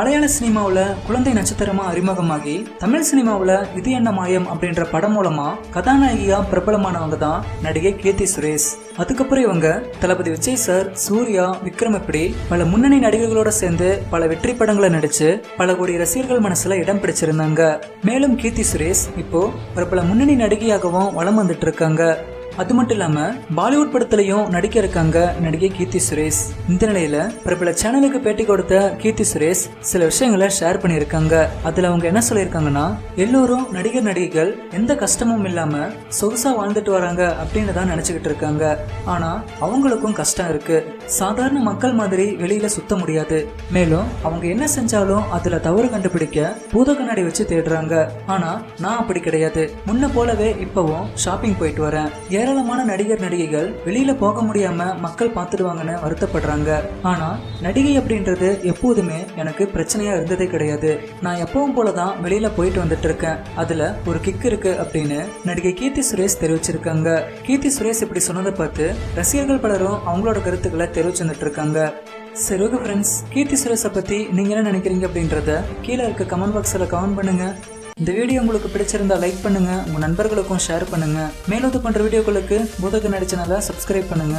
மலையாள சினிமாவில் குழந்தை நட்சத்திரமா அறிமுகமாகி தமிழ் சினிமாவில் இது என்ன மாயம் அப்படின்ற படம் மூலமா கதாநாயகியா பிரபலமானவங்க தான் நடிகை கீர்த்தி சுரேஷ். அதுக்கப்புறம் இவங்க தளபதி விஜய் சார் சூர்யா விக்ரம் இப்படி பல முன்னணி நடிகர்களோட சேர்ந்து பல வெற்றி படங்களை நடிச்சு பல கோடி ரசிகர்கள் மனசுல இடம் பிடிச்சிருந்தாங்க. மேலும் கீர்த்தி சுரேஷ் இப்போ பிரபல முன்னணி நடிகையாகவும் வலம் வந்துட்டு இருக்காங்க. அது மட்டும் இல்லாம பாலிவுட் படத்துலையும் நடிக்க இருக்காங்க நடிகை கீர்த்தி சுரேஷ். இந்த நிலையில பிரபல சேனலுக்கு பேட்டி கொடுத்த கீர்த்தி சுரேஷ் சில விஷயங்களை ஷேர் பண்ணியிருக்காங்க. அதுல அவங்க என்ன சொல்லியிருக்காங்கன்னா எல்லோரும் நடிகர் நடிகைகள் எந்த கஷ்டமும் இல்லாம சொகுசா வாழ்ந்துட்டு வராங்க அப்படின்னு தான் நினைச்சுக்கிட்டு இருக்காங்க. ஆனா அவங்களுக்கும் கஷ்டம் இருக்கு. சாதாரண மக்கள் மாதிரி வெளியில சுத்த முடியாது. மேலும் அவங்க என்ன செஞ்சாலும் அதுல தவறு கண்டுபிடிக்க பூத கண்ணாடி வச்சு தேடுறாங்க. ஆனா நான் அப்படி கிடையாது. முன்ன போலவே இப்பவும் ஷாப்பிங் போயிட்டு வரேன். ஏராளமான நடிகர் நடிகைகள் வெளியில போக முடியாம மக்கள் பார்த்துடுவாங்கன்னு வருத்தப்படுறாங்க. ஆனா நடிகை அப்படின்றது எப்போதுமே எனக்கு பிரச்சனையா இருந்ததே கிடையாது. நான் எப்பவும் போலதான் வெளியில போயிட்டு வந்துட்டு இருக்கேன் அதுல ஒரு கிக் இருக்கு அப்படின்னு நடிகை கீர்த்தி சுரேஷ் தெரிவிச்சிருக்காங்க. கீர்த்தி சுரேஷ் இப்படி சொன்னதை பார்த்து ரசிகர்கள் பலரும் அவங்களோட கருத்துக்களை தெரிவிச்சு வந்துட்டு இருக்காங்க சரி ஓகே ஃப்ரெண்ட்ஸ் கீர்த்தி சுரேஷை பத்தி நீங்க என்ன நினைக்கிறீங்க அப்படின்றத கீழே இருக்க கமெண்ட் பாக்ஸ்ல கமெண்ட் பண்ணுங்க. இந்த வீடியோ உங்களுக்கு பிடிச்சிருந்தா லைக் பண்ணுங்க உங்க நண்பர்களுக்கும் ஷேர் பண்ணுங்க. மேலும் இது பண்ற வீடியோக்களுக்கு பூதக நடிச்சனால சப்ஸ்கிரைப் பண்ணுங்க.